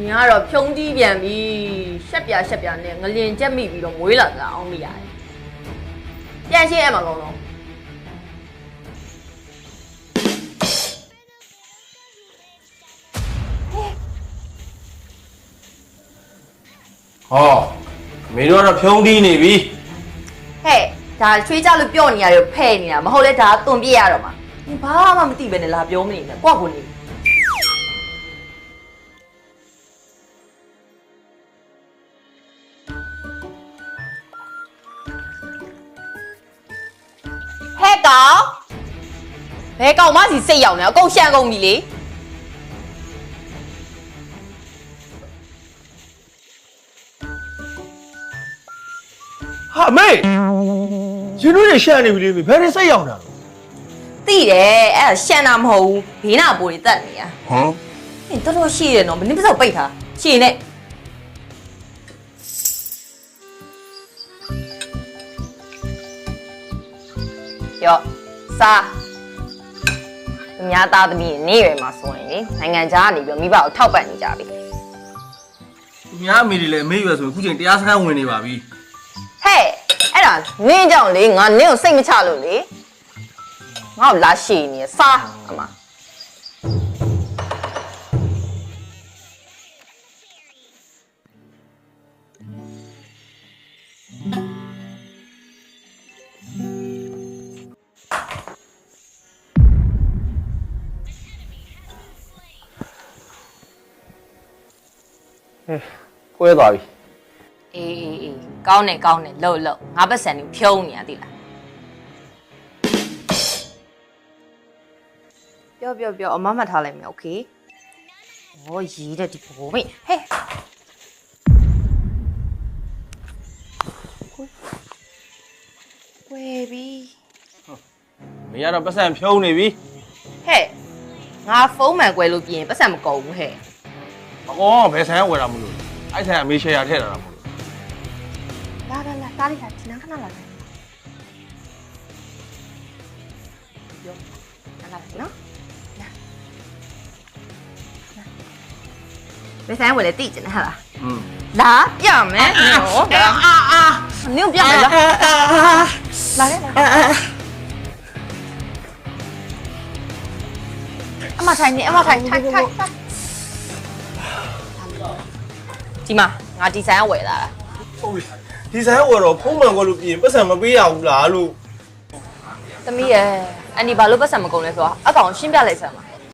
ညီကတော့ဖြုံးတီးပြန်ပြီရှက်ပြရှက်ပြနဲ့ငလင်ကြက်မိပြီးတော့မွေးလာတာအောင်မရတယ်ပြန်ရှင်းအဲ့မှာကောင်းတော့ဟောမင်းတို့ကတော့ဖြုံးတီးနေပြီဟဲ့ဒါချွေးကြလို့ပြော့နေရတယ်ဖဲ့နေတာမဟုတ်လဲဒါသွန်ပြစ်ရတော့မှာဒီဘာမှမသိပဲနဲ့လာပြောမနေနဲ့ကိုယ့်ကိုယ်နေ ကောင်ဘဲကောင်မစီစိတ်ရောက်နေအကုန်ရှန်ကုန်ပြီလေဟာမေရှင်တို့တွေရှက်နေပြီလေမေဘယ်နဲ့စိတ်ရောက်တာလဲသိတယ်အဲ့ဒါရှန်တာမဟုတ်ဘူးဘေးနာပိုတွေတက်နေရဟမ်ဟင်တော်တော်ရှိတယ်နော်မင်းပစောက်ပိတ်ထားရှည်နဲ့ ယောစားအများသားသမီးနေရွယ်မှာဆိုရင်လေနိုင်ငံခြားကနေပြီးတော့မိဘကိုထောက်ပံ့နေကြပြီသူများအမေတွေလည်းအမေရွယ်ဆိုရင်အခုချိန်တရားစခန်းဝင်နေပါပြီဟဲ့အဲ့ဒါနင်းကြောင့်လေငါနင်းကိုစိတ်မချလို့လေငါ့ကိုလာရှည်နေရစားအမ ပွဲသွားပြီ အေးအေးအေးကောင်းတယ်ကောင်းတယ်လှုပ်လှုပ်ငါပတ်စံနေဖြုံးနေရသိလားပြောပြောပြောအမမထားလိုက်မယ်โอเคဟောရေးတဲ့ဒီဘောမေးဟဲ့ကွယ်ပြီ မင်းကတော့ပတ်စံဖြုံးနေပြီ ဟဲ့ငါဖုန်းမှန်ကွယ်လို့ပြင်ပတ်စံမကုန်ဘူးဟဲ့ အကောင်ကဘယ်ဆိုင်ကဝယ်တာမလို့အဲ့ဆိုင်ကအမေရှယ်ယာထည့်တာလားမလို့လာလာလာတားလိုက်တာဒီနာခဏလာလာပြောလာလာနော်ဘယ်ဆိုင်ဝယ်လဲတိကျနေဟာလားอืมလာပြမယ်နော်အာအာနင်းပြမယ်လားလာခဲ့လာအမထိုင်နေအမထိုင်ထိုင်ထိုင် ဒီမှာငါဒီဇိုင်းဝယ်လာတာဟုတ်ပြီဒီဆိုင်ကဝယ်တော့ဖုံးမှန်ကွက်လို့ပြင်ပတ်စံမပေးရဘူးလားလို့သမီးရဲ့အန်ဒီဘာလို့ပတ်စံမကုန်လဲဆိုတော့အကောင်ရှင်းပြလိုက်စမ်းပါ